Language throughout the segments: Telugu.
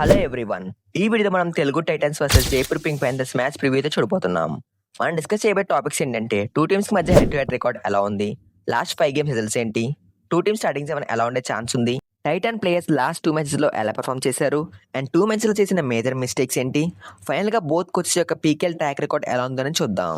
Hello everyone. ఈ వీడియో మనం Telugu Titans versus Jaipur Pink Panthers match preview అయితే చూడబోతున్నాం. మనం డిస్కస్ చేయబోయే టాపిక్స్ ఏంటంటే టూ టీమ్స్ మధ్య హెడ్ టు హెడ్ రికార్డ్ ఎలా ఉంది? లాస్ట్ ఫైవ్ గేమ్స్ రిజల్ట్స్ ఏంటి? టూ టీమ్స్ స్టార్టింగ్ సెవెన్ ఎలా ఉండే ఛాన్స్ ఉంది? టైటన్ ప్లేయర్స్ లాస్ట్ టూ మ్యాచెస్లో ఎలా పర్ఫామ్ చేశారు? అండ్ టూ మ్యాచ్లో చేసిన మేజర్ మిస్టేక్స్ ఏంటి? ఫైనల్గా బోత్ కోచెస్ యొక్క పీకేఎల్ ట్రాక్ రికార్డ్ ఎలా ఉందని చూద్దాం.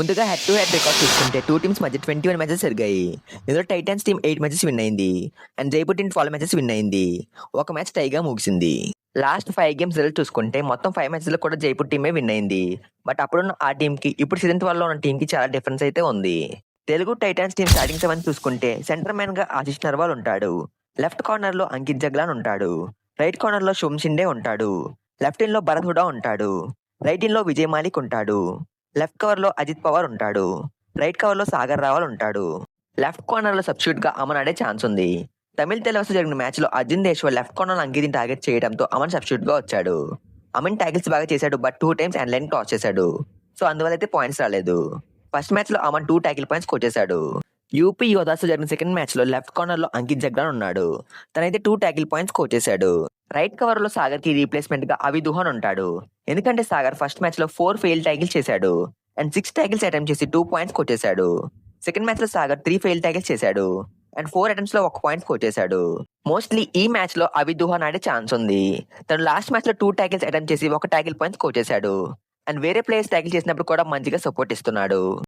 ముందుగా హెడ్ టు హెడ్ రికార్డ్ చూసుకుంటే టూ టీమ్స్ మధ్య ట్వంటీ వన్ మ్యాచెస్ జరిగాయి. ఇందులో titans team eight matches win అయింది. And Jaipur team twelve matches win అయింది. ఒక మ్యాచ్ టైగా ముగిసింది. లాస్ట్ ఫైవ్ గేమ్స్ రిజల్ట్ చూసుకుంటే మొత్తం ఫైవ్ మ్యాచెస్లో కూడా జైపూర్ టీమే విన్ అయింది. బట్ అప్పుడున్న ఆ టీమ్కి ఇప్పుడు సీజన్ వల్ల ఉన్న టీమ్కి చాలా డిఫరెన్స్ అయితే ఉంది. Telugu Titans team starting seven చూసుకుంటే సెంటర్ మ్యాన్గా ఆశిష్ నర్వాల్ ఉంటాడు. లెఫ్ట్ కార్నర్లో అంకిత్ జగ్లాన్ ఉంటాడు. రైట్ కార్నర్లో షిండే ఉంటాడు. లెఫ్ట్ ఇన్లో భరత్ హుడా ఉంటాడు. రైట్ ఇన్లో విజయ్ మాలిక్ ఉంటాడు. లెఫ్ట్ కవర్లో అజిత్ పవార్ ఉంటాడు. రైట్ కవర్లో సాగర్ రావాల్ ఉంటాడు. లెఫ్ట్ కార్నర్లో సబ్స్టిట్యూట్గా అమన్ ఆడే ఛాన్స్ ఉంది. తమిళ తెలుగు జరిగిన మ్యాచ్లో అర్జున్ దేశ్వర్ లెఫ్ట్ కార్నర్ అంకితిని టార్గెట్ చేయడంతో అమన్ సబ్స్టిట్యూట్గా వచ్చాడు. అమన్ ట్యాకిల్స్ బాగా చేశాడు but two times and line cross చేశాడు. సో అందువల్ల అయితే పాయింట్స్ రాలేదు. ఫస్ట్ మ్యాచ్లో అమన్ టూ ట్యాకిల్ పాయింట్స్ కొట్టేశాడు యూపీ యోధాస్ జరిగిన సెకండ్ మ్యాచ్లో లెఫ్ట్ కార్నర్లో అంకిత్ జగ్లాన్ ఉన్నాడు. తనైతే టూ ట్యాకిల్ పాయింట్స్ కొట్టేశాడు రైట్ కవర్లో సాగర్కి రీప్లేస్మెంట్గా అవి దుహన్ ఉంటాడు. ఎందుకంటే సాగర్ ఫస్ట్ మ్యాచ్లో ఫోర్ ఫెయిల్ ట్యాకిల్ చేశాడు. అండ్ సిక్స్ ట్యాకిల్స్ అటెంప్ట్ చేసి టూ పాయింట్స్ కొట్టేశాడు. సెకండ్ మ్యాచ్లో సాగర్ త్రీ ఫెయిల్ ట్యాకిల్స్ చేశాడు. అండ్ ఫోర్ అటెంప్ట్స్లో ఒక పాయింట్ కొట్టేశాడు. మోస్ట్లీ ఈ మ్యాచ్లో అవి దుహాన్ ఆడే ఛాన్స్ ఉంది. తను లాస్ట్ మ్యాచ్లో టూ ట్యాకిల్స్ అటెంప్ట్ చేసి ఒక ట్యాకిల్ పాయింట్స్ కొట్టేశాడు. అండ్ వేరే ప్లేయర్స్ ట్యాకిల్ చేసినప్పుడు కూడా మంచిగా సపోర్ట్ ఇస్తున్నాడు.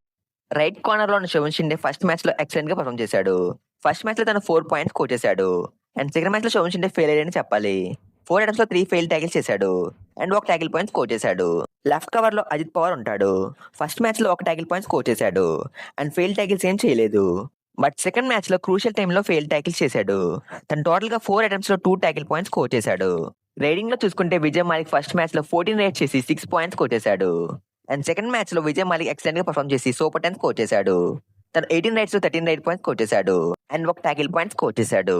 రైట్ కార్నర్లో ఉన్న శివన్ షిండే ఫస్ట్ మ్యాచ్లో ఎక్సలెంట్గా పర్ఫామ్ చేశాడు. ఫస్ట్ మ్యాచ్లో తను ఫోర్ పాయింట్స్ కొట్టేశాడు. అండ్ సెకండ్ మ్యాచ్లో షిండే ఫెయిల్ అయ్యాడని చెప్పాలి. ఫోర్ అటెంప్ట్స్లో త్రీ ఫెయిల్ ట్యాకిల్ చేశాడు. అండ్ ఒక ట్యాకిల్ పాయింట్స్ స్కోర్ చేశాడు. లెఫ్ట్ కవర్లో అజిత్ పవర్ ఉంటాడు. ఫస్ట్ మ్యాచ్లో ఒక ట్యాకిల్ పాయింట్స్ స్కోర్ చేశాడు. అండ్ ఫెయిల్ ట్యాకిల్స్ ఏం చేయలేదు. బట్ సెకండ్ మ్యాచ్లో క్రూషియల్ టైంలో ఫెయిల్ ట్యాకిల్ చేశాడు. తను టోటల్గా ఫోర్ అటెంప్ట్స్లో టూ ట్యాకిల్ పాయింట్స్ స్కోర్ చేశాడు. రైడింగ్లో చూసుకుంటే విజయ్ మాలిక్ ఫస్ట్ మ్యాచ్లో ఫోర్టీన్ రేట్ చేసి సిక్స్ పాయింట్స్ కొట్టేశాడు అండ్ సెకండ్ మ్యాచ్లో విజయ్ మాలిక్ ఎక్సలెంట్గా పర్ఫామ్ చేసి సూపర్ టెన్ స్కోర్ చేశాడు. తను eighteen raids thirteen raid points కొట్టేశాడు అండ్ ఒక ట్యాకిల్ పాయింట్స్ స్కోర్ చేశాడు.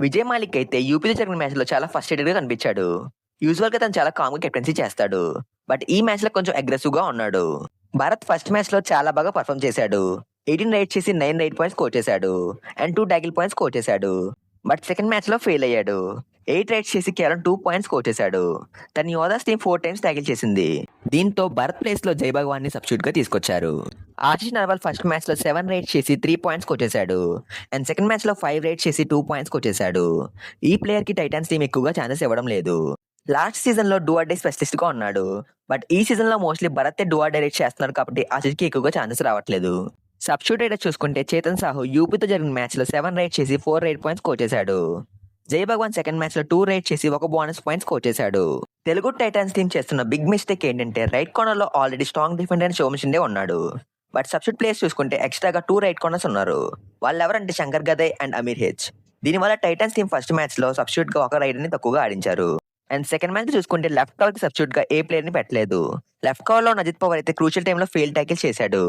విజయ్ మాలిక్ అయితే యూపీలో జరిగిన మ్యాచ్లో చాలా ఫస్ట్గా కనిపించాడు. యూజువల్గా తను చాలా కామ్గా కెప్టెన్సీ చేస్తాడు. బట్ ఈ మ్యాచ్లో కొంచెం అగ్రెసివ్గా ఉన్నాడు. భారత్ ఫస్ట్ మ్యాచ్లో చాలా బాగా పర్ఫామ్ చేశాడు. ఎయిటీన్ రైట్ చేసి నైన్ రైట్ పాయింట్స్ స్కోర్ చేశాడు. And two tackle points score చేశాడు. బట్ సెకండ్ మ్యాచ్లో ఫెయిల్ అయ్యాడు. ఎయిట్ రైట్స్ చేసి కేవలం టూ పాయింట్స్ స్కోర్ చేశాడు. తన Yoddhas team four times tackle చేసింది. దీంతో భరత్ ప్లేస్లో జై భగవాన్ని గా తీసుకొచ్చారు. ఆశిష్ నర్వాల్ ఫస్ట్ మ్యాచ్లో సెవెన్ రేట్ చేసి త్రీ పాయింట్స్ కొట్టేశాడు. అండ్ సెకండ్ మ్యాచ్లో ఫైవ్ రేట్ చేసి టూ పాయింట్స్ కొట్టేశాడు. ఈ ప్లేయర్కి టైటన్స్ టీం ఎక్కువగా ఛాన్సెస్ ఇవ్వడం లేదు. లాస్ట్ సీజన్లో డూఆర్ డే స్పెషలిస్ట్గా ఉన్నాడు. బట్ ఈ సీజన్లో మోస్ట్లీ భరత్ డూఆర్ డైరెక్ట్ చేస్తున్నాడు చేస్తున్నారు కాబట్టి ఆశిష్కి ఎక్కువగా ఛాన్సెస్ రావట్లేదు. సబ్స్టిట్యూట్ రైడర్ చూసుకుంటే చేతన్ సాహు యూపీతో జరిగిన మ్యాచ్లో సెవెన్ రైట్ చేసి ఫోర్ రైట్ పాయింట్స్ కొట్టేశాడు. జై భగవాన్ సెకండ్ మ్యాచ్లో టూ రైట్ చేసి ఒక బోనస్ పాయింట్స్ కొట్టేశాడు. తెలుగు టైటన్స్ టీం చేస్తున్న బిగ్ మిస్టేక్ ఏంటంటే రైట్ కార్నర్లో ఆల్రెడీ స్ట్రాంగ్ డిఫెండర్ షోమిషిండే ఉన్నాడు. బట్ సబ్స్టిట్యూట్ ప్లేయర్స్ చూసుకుంటే ఎక్స్ట్రాగా టూ రైట్ కార్నర్స్ ఉన్నారు. వాళ్ళు ఎవరంటే Shankar Gadai and Amir H. దీనివల్ల టైటన్స్ టీం ఫస్ట్ మ్యాచ్లో సబ్స్టిట్యూట్గా ఒక రైడర్ని తక్కువగా ఆడించారు. అండ్ సెకండ్ మ్యాచ్ చూసుకుంటే లెఫ్ట్ కవర్కి సబ్స్టిట్యూట్గా ఏ ప్లేయర్ని పెట్టలేదు. లెఫ్ట్ కవర్లో నజిత్ పవర్ అయితే క్రూషియల్ టైంలో ఫెయిల్ ట్యాకిల్ చేశాడు.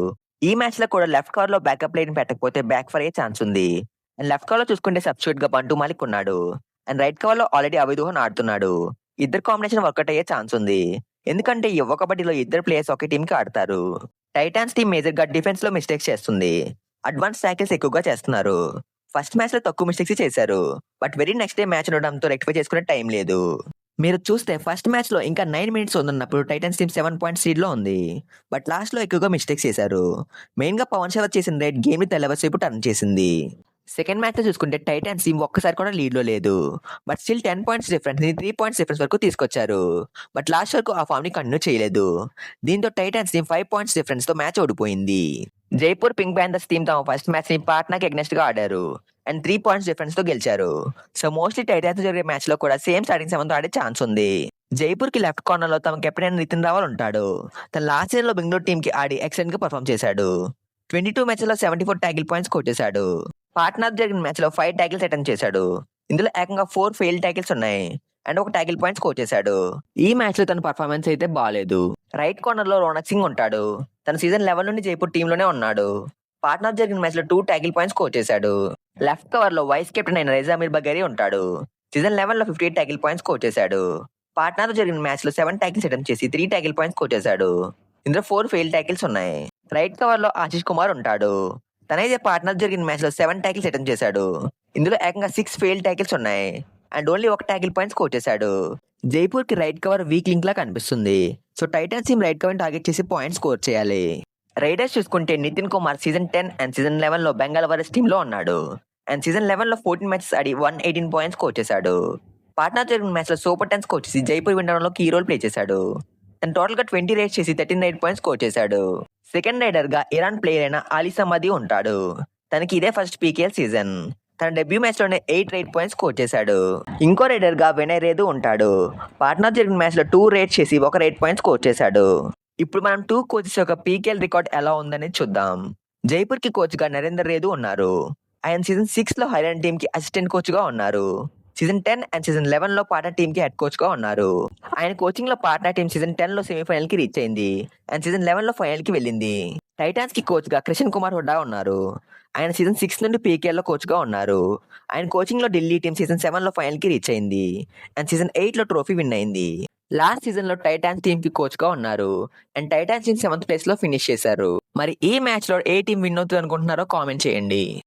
ఈ మ్యాచ్లో కూడా లెఫ్ట్ కవర్లో బ్యాకప్ ప్లేయర్ని పెట్టకపోతే బ్యాక్ ఫర్ అయ్యే ఛాన్స్ ఉంది. అండ్ లెఫ్ట్ కవర్లో చూసుకుంటే సబ్స్టిట్యూట్గా బంటు మాలిక్ ఉన్నాడు. అండ్ రైట్ కవర్లో ఆల్రెడీ అవిదూహన్ ఆడుతున్నాడు. ఇద్దరు కాంబినేషన్ వర్కౌట్ అయ్యే ఛాన్స్ ఉంది. ఎందుకంటే యువ కబడ్డీలో ఇద్దరు ప్లేయర్స్ ఒకే టీంకి ఆడతారు. టైటాన్స్ టీం మేజర్గా డిఫెన్స్లో మిస్టేక్స్ చేస్తుంది. అడ్వాన్స్ ట్యాకిల్స్ ఎక్కువగా చేస్తున్నారు. ఫస్ట్ మ్యాచ్లో తక్కువ మిస్టేక్స్ చేశారు. But very next day match ఉండడంతో రెక్టిఫై చేసుకునే టైం లేదు. మీరు చూస్తే ఫస్ట్ మ్యాచ్లో ఇంకా నైన్ మినిట్స్ ఉన్నప్పుడు టైటన్స్ టీమ్ సెవెన్ పాయింట్ సీడ్లో ఉంది. బట్ లాస్ట్లో ఎక్కువగా మిస్టేక్స్ చేశారు. మెయిన్గా పవన్ శరత్ చేసిన రేట్ గేమ్ని తెల్లవసేపు టర్న్ చేసింది. సెకండ్ మ్యాచ్ చూసుకుంటే టైటన్స్ టీం ఒక్కసారి కూడా లీడ్లో లేదు. బట్ స్టిల్ టెన్ పాయింట్స్ డిఫరెన్స్ని త్రీ పాయింట్స్ డిఫరెన్స్ వరకు తీసుకొచ్చారు. బట్ లాస్ట్ వరకు ఆ ఫామ్ని కంటిన్యూ చేయలేదు. దీంతో టైటన్స్ టీం ఫైవ్ పాయింట్స్ డిఫరెన్స్తో మ్యాచ్ ఓడిపోయింది. జైపూర్ పింక్ ప్యాంథర్స్ టీమ్ తమ ఫస్ట్ మ్యాచ్ని పాట్నాకి అగ్నెస్ట్గా ఆడారు. అండ్ త్రీ పాయింట్స్ డిఫరెన్స్తో గెలిచారు. సో మోస్ట్లీ టైటన్స్ జరిగే మ్యాచ్లో కూడా సేమ్ స్టార్టింగ్ సెవెన్తో ఆడే ఛాన్స్ ఉంది. జైపూర్కి లెఫ్ట్ కార్నర్లో తమ కెప్టెన్ నితిన్ రావల్ ఉంటాడు. తన లాస్ట్ సీజన్లో బెంగళూరు టీమ్కి ఆడి ఎక్సలెంట్గా పర్ఫామ్ చేశాడు. ట్వంటీ టూ మ్యాచ్లో సెవెంటీ ఫోర్ ట్యాకిల్ పాయింట్స్ కొట్టేశాడు. పాట్నార్ జరిగిన మ్యాచ్లో ఫైవ్ ట్యాకిల్స్ అటెంప్ట్ చేశాడు. ఇందులో ఏకంగా ఫోర్ ఫెయిల్ ట్యాకిల్స్ ఉన్నాయి. అండ్ ఒక ట్యాకిల్ పాయింట్స్ స్కోర్ చేశాడు. ఈ మ్యాచ్లో తన పర్ఫార్మెన్స్ అయితే బాగాలేదు రైట్ కార్నర్లో రోనక్ సింగ్ ఉంటాడు. తన సీజన్ లెవెన్ నుండి జైపూర్ టీమ్లోనే ఉన్నాడు. పాట్నార్ జరిగిన మ్యాచ్లో టూ ట్యాకిల్ పాయింట్స్ స్కోర్ చేశాడు. లెఫ్ట్ కవర్లో వైస్ కెప్టెన్ అయిన రైజా మీర్ బగేరి ఉంటాడు. Season లెవెన్లో fifty eight tackle points score చేశాడు. పాట్నాతో జరిగిన మ్యాచ్లో సెవెన్ ట్యాకిల్స్ అటెంప్ట్ చేసి త్రీ ట్యాకిల్ పాయింట్స్ కొట్టేశాడు ఇందులో ఫోర్ ఫెయిల్ ట్యాకిల్స్ ఉన్నాయి. రైట్ కవర్లో ఆశిష్ కుమార్ ఉంటాడు. తనైతే పార్ట్నర్ జరిగిన మ్యాచ్లో సెవెన్ ట్యాకిల్స్ అటెంప్ట్ చేశాడు. ఇందులో ఏకంగా సిక్స్ ఫెయిల్ ట్యాకిల్స్ ఉన్నాయి. అండ్ ఓన్లీ ఒక ట్యాకిల్ పాయింట్స్ కొట్టేశాడు జైపూర్కి రైట్ కవర్ వీక్ లింక్ లా కనిపిస్తుంది. So Titans team right cover target చేసి పాయింట్స్ స్కోర్ చేయాలి. రైడర్స్ చూసుకుంటే Nitin Kumar season ten and season లెవెన్లో Bengal వరస్ టీమ్లో ఉన్నాడు. అండ్ సీజన్ లెవెన్లో ఫోర్టీన్ మ్యాచెస్ ఆడి వన్ ఎయిటీన్ పాయింట్స్ స్కోర్ చేశాడు. పాట్నా జరిగిన మ్యాచ్లో సూపర్ టెన్ స్కోర్ చేసి జైపూర్ వినడంలో కీ రోల్ ప్లే చేశాడు. అండ్ టోటల్గా ట్వంటీ రేట్ చేసి థర్టీన్ ఎయిట్ పాయింట్స్ స్కోర్ చేశాడు. సెకండ్ రైడర్గా ఇరాన్ ప్లేయర్ అయిన అలీ సమాది ఉంటాడు. తనకి ఇదే ఫస్ట్ పీకేఎల్ సీజన్. తన డెబ్యూ మ్యాచ్లోనే ఎయిట్ రేట్ పాయింట్స్ స్కోర్ చేశాడు. ఇంకో రైడర్గా వినయ్ రేదు ఉంటాడు. పాట్నా జరిగిన మ్యాచ్లో టూ రేట్ చేసి ఒక రేట్ పాయింట్ స్కోర్ చేశాడు. ఇప్పుడు మనం టూ కోచెస్ యొక్క పీకేఎల్ రికార్డ్ ఎలా ఉందని చూద్దాం. జైపూర్కి కోచ్గా నరేందర్ రేదు ఉన్నారు. ఆయన సీజన్ సిక్స్లో హైలాండ్ టీమ్కి అసిస్టెంట్ కోచ్గా ఉన్నారు. సీజన్ టెన్ అండ్ సీజన్ లెవెన్లో పాట్నా టీమ్కి హెడ్ కోచ్గా ఉన్నారు. ఆయన కోచింగ్లో పాట్నా టీం సీజన్ టెన్లో సెమీఫైనల్కి రీచ్ అయింది. అండ్ సీజన్ లెవెన్లో ఫైనల్కి వెళ్ళింది. టైటాన్స్కి కోచ్గా కృష్ణ్ కుమార్ హుడ్డా ఉన్నారు. ఆయన సీజన్ సిక్స్ నుండి పీకేఎల్లో కోచ్గా ఉన్నారు. ఆయన కోచింగ్లో ఢిల్లీ టీం సీజన్ సెవెన్లో ఫైనల్కి రీచ్ అయింది. అండ్ సీజన్ ఎయిట్లో ట్రోఫీ విన్ అయింది. లాస్ట్ సీజన్లో టైటాన్స్ టీమ్కి కోచ్గా ఉన్నారు. అండ్ టైటాన్స్ టీం సెవెంత్ ప్లేస్లో ఫినిష్ చేశారు. మరి ఈ మ్యాచ్లో ఏ టీం విన్ అవుతుంది అనుకుంటున్నారో కామెంట్ చేయండి.